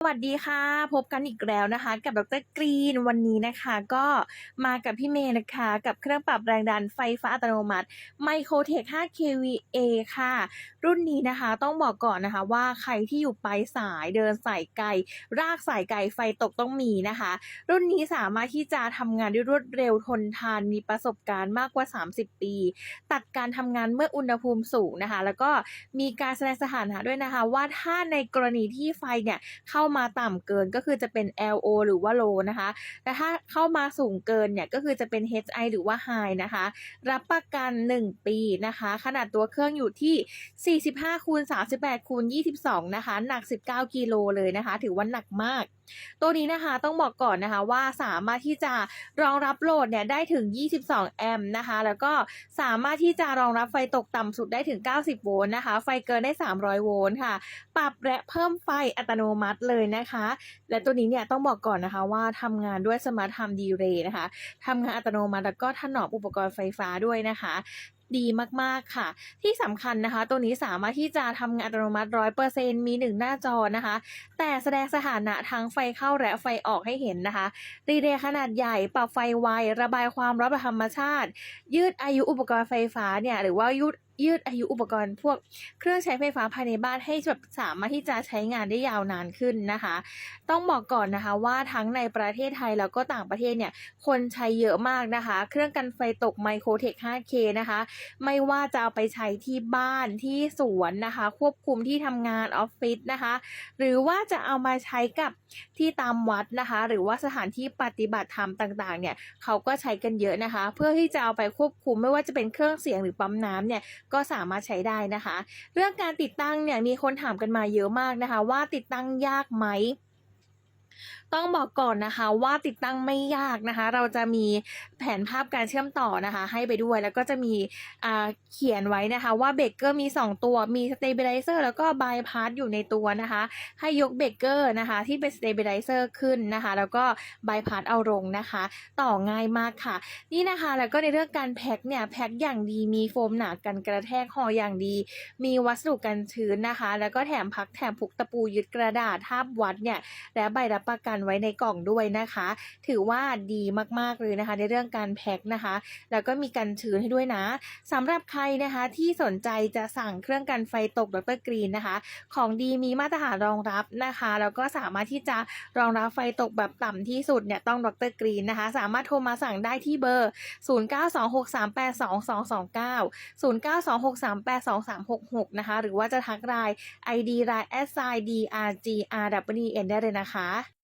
สวัสดีค่ะ พบกันอีกแล้วนะคะ กับดรกรีนวันนี้นะคะ ก็มากับพี่เมย์นะคะ กับเครื่องปรับแรงดันไฟฟ้าอัตโนมัติ Microtech 5 kVA ค่ะ รุ่นนี้นะคะต้องบอกก่อนนะคะว่าใครที่อยู่ปลายสายเดินสายไกล รากสายไกลไฟตกต้องมีนะคะ รุ่นนี้สามารถที่จะทำงานได้รวดเร็วทนทานมีประสบการณ์มากกว่า 30 ปี ตัดการทำงานเมื่ออุณหภูมิสูงนะคะ แล้วก็มีการแสดงสถานะด้วยนะคะ ว่าถ้าในกรณีที่ไฟเนี่ยเข้ามาต่ำเกินก็คือจะเป็น LO หรือว่า low นะคะ แต่ถ้าเข้ามาสูงเกินเนี่ยก็คือจะเป็น HI หรือว่า high นะคะ รับประกัน 1 ปีนะคะ ขนาดตัวเครื่องอยู่ที่ 45คูณ38คูณ22 นะคะ หนัก 19กิโลเลยนะคะ ถือว่าหนักมากตัวนี้นะคะต้องบอกก่อนนะคะว่าสามารถที่จะรองรับโหลดเนี่ยได้ถึง 22 แอมป์นะคะ แล้วก็สามารถที่จะรองรับไฟตกต่ำสุดได้ถึง 90 โวลต์นะคะ ไฟเกินได้ 300 โวลต์ค่ะ ปรับและเพิ่มไฟอัตโนมัติเลยนะคะ และตัวนี้เนี่ยต้องบอกก่อนนะคะว่าทำงานด้วยสมาร์ทไทม์ดีเรย์นะคะทำงานอัตโนมัติแล้วก็ถนอมอุปกรณ์ไฟฟ้าด้วยนะคะ ดีมากๆค่ะ ที่สำคัญนะคะ ตัวนี้สามารถที่จะทำงานอัตโนมัติร้อยเปอร์เซ็นมีหนึ่งหน้าจอนะคะ แต่แสดงสถานะทั้งไฟเข้าและไฟออกให้เห็นนะคะ รีเลย์ขนาดใหญ่ปรับไฟไว ระบายความร้อนแบบธรรมชาติ ยืดอายุอุปกรณ์ไฟฟ้าเนี่ยหรือว่ายืด ยืดอายุอุปกรณ์พวกเครื่องใช้ไฟฟ้าภายในบ้านให้แบบสามารถที่จะใช้งานได้ยาวนานขึ้นนะคะ ต้องบอกก่อนนะคะว่าทั้งในประเทศไทยแล้วก็ต่างประเทศเนี่ยคนใช้เยอะมากนะคะ เครื่องกันไฟตก Microtech 5K นะคะ ไม่ว่าจะเอาไปใช้ที่บ้านที่สวนนะคะ ควบคุมที่ทำงานออฟฟิศนะคะ หรือว่าจะเอามาใช้กับที่ตามวัดนะคะ หรือว่าสถานที่ปฏิบัติธรรมต่างๆเนี่ยเขาก็ใช้กันเยอะนะคะ เพื่อที่จะเอาไปควบคุมไม่ว่าจะเป็นเครื่องเสียงหรือปั๊มน้ำเนี่ยก็สามารถใช้ได้นะคะ เรื่องการติดตั้งเนี่ยมีคนถามกันมาเยอะมากนะคะ ว่าติดตั้งยากไหม ต้องบอกก่อนนะคะว่าติดตั้งไม่ยากนะคะ เราจะมีแผนภาพการเชื่อมต่อนะคะ ให้ไปด้วยแล้วก็จะมีเขียนไว้นะคะ ว่าเบรกเกอร์มี 2 ตัวมีสเตเบลไลเซอร์แล้วก็บายพาสอยู่ในตัวนะคะ ให้ยกเบรกเกอร์นะคะที่เป็นสเตเบลไลเซอร์ขึ้นนะคะ แล้วก็บายพาสเอาลงนะคะ ต่อง่ายมากค่ะ นี่นะคะแล้วก็ในเรื่องการแพ็คเนี่ยแพ็คอย่างดีมีโฟมหนากันกระแทกห่ออย่างดี มีวัสดุกันชื้นนะคะ แล้วก็แถมพักแถมผูกตะปูยึดกระดาษทาบวัดเนี่ยและใบรับประกันไว้ในกล่องด้วยนะคะ ถือว่าดีมากๆเลยนะคะ ในเรื่องการแพ็คนะคะ แล้วก็มีกันชื้นให้ด้วยนะสำหรับใครนะคะที่สนใจจะสั่งเครื่องกันไฟตกดรกรีนนะคะ ของดีมีมาตรฐานรองรับนะคะแล้วก็สามารถที่จะรองรับไฟตกแบบต่ำที่สุดเนี่ยต้องดรกรีนนะคะ สามารถโทรมาสั่งได้ที่เบอร์ 0926382229 0926382366 นะคะ หรือว่าจะทักไลน์ ID ไลน์ s i d r g r w n ได้เลยนะคะ